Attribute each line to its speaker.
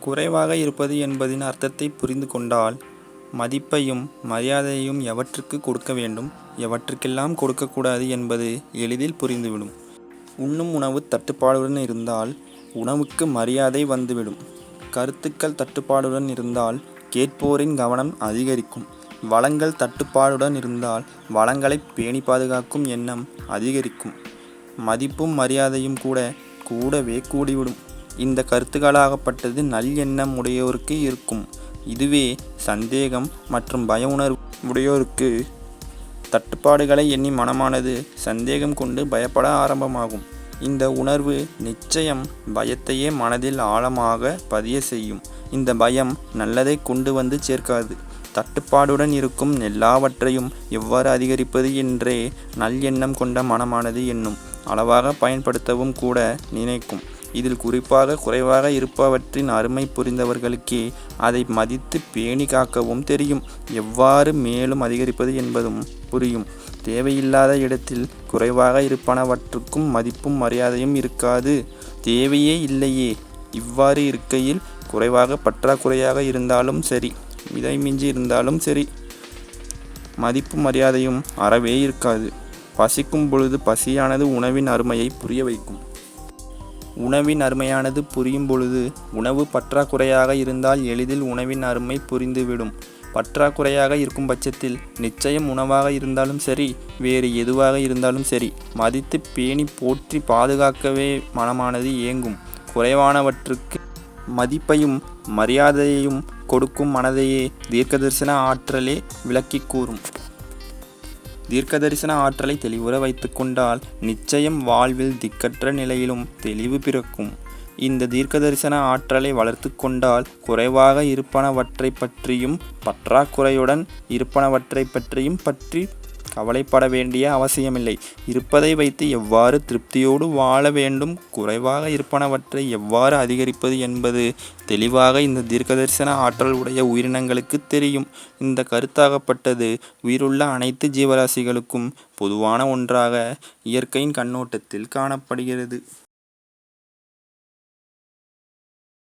Speaker 1: குறைவாக இருப்பது என்பதின் அர்த்தத்தை புரிந்து கொண்டால் மதிப்பையும் மரியாதையையும் எவற்றுக்கு கொடுக்க வேண்டும் எவற்றுக்கெல்லாம் கொடுக்கக்கூடாது என்பது எளிதில் புரிந்துவிடும். உண்ணும் உணவு தட்டுப்பாடுடன் இருந்தால் உணவுக்கு மரியாதை வந்துவிடும். கருத்துக்கள் தட்டுப்பாடுடன் இருந்தால் கேட்போரின் கவனம் அதிகரிக்கும். வளங்கள் தட்டுப்பாடுடன் இருந்தால் வளங்களை பேணி பாதுகாக்கும் எண்ணம் அதிகரிக்கும். மதிப்பும் மரியாதையும் கூட கூடவே கூடிவிடும். இந்த கருத்துக்களாகப்பட்டது நல் எண்ணம் உடையோருக்கு இருக்கும். இதுவே சந்தேகம் மற்றும் பய உணர்வு உடையோருக்கு. தட்டுப்பாடுகளை எண்ணி மனமானது சந்தேகம் கொண்டு பயப்பட ஆரம்பமாகும். இந்த உணர்வு நிச்சயம் பயத்தையே மனதில் ஆழமாக பதிய செய்யும். இந்த பயம் நல்லதை கொண்டு வந்து சேர்க்காது. தட்டுப்பாடுடன் இருக்கும் எல்லாவற்றையும் எவ்வாறு அதிகரிப்பது என்றே நல் எண்ணம் கொண்ட மனமானது என்னும் அளவாக பயன்படுத்தவும் கூட நினைக்கும். இதில் குறிப்பாக குறைவாக இருப்பவற்றின் அருமை புரிந்தவர்களுக்கே அதை மதித்து பேணி காக்கவும் தெரியும். எவ்வாறு மேலும் அதிகரிப்பது என்பதும் புரியும். தேவையில்லாத இடத்தில் குறைவாக இருப்பனவற்றுக்கும் மதிப்பும் மரியாதையும் இருக்காது. தேவையே இல்லையே. இவ்வாறு இருக்கையில் குறைவாக பற்றாக்குறையாக இருந்தாலும் சரி மிதை மிஞ்சி இருந்தாலும் சரி மதிப்பு மரியாதையும் அறவே இருக்காது. பசிக்கும் பொழுது பசியானது உணவின் அருமையை புரிய வைக்கும். உணவின் அருமையானது புரியும் பொழுது உணவு பற்றாக்குறையாக இருந்தால் எளிதில் உணவின் அருமை புரிந்துவிடும். பற்றாக்குறையாக இருக்கும் பட்சத்தில் நிச்சயம் உணவாக இருந்தாலும் சரி வேறு எதுவாக இருந்தாலும் சரி மதித்து பேணி போற்றி பாதுகாக்கவே மனமானது ஏங்கும் குறைவானவற்றுக்கு மதிப்பையும் மரியாதையையும் கொடுக்கும் மனதையே தீர்க்கதரிசன ஆற்றலே விளக்கி கூறும். தீர்க்கதரிசன ஆற்றலை தெளிவுற வைத்து கொண்டால் நிச்சயம் வாழ்வில் திக்கற்ற நிலையிலும் தெளிவு பிறக்கும். இந்த தீர்க்கதரிசன ஆற்றலை வளர்த்து கொண்டால் குறைவாக இருப்பனவற்றை பற்றியும் பற்றாக்குறையுடன் இருப்பனவற்றை பற்றியும் பற்றி கவலைப்பட வேண்டிய அவசியமில்லை. இருப்பதை வைத்து எவ்வாறு திருப்தியோடு வாழ வேண்டும்? குறைவாக இருப்பனவற்றை எவ்வாறு அதிகரிப்பது என்பது தெளிவாக இந்த தீர்க்கதரிசன ஆற்றல் உடைய உயிரினங்களுக்கு தெரியும். இந்த கருத்தாகப்பட்டது உயிருள்ள அனைத்து ஜீவராசிகளுக்கும் பொதுவான ஒன்றாக இயற்கையின் கண்ணோட்டத்தில் காணப்படுகிறது.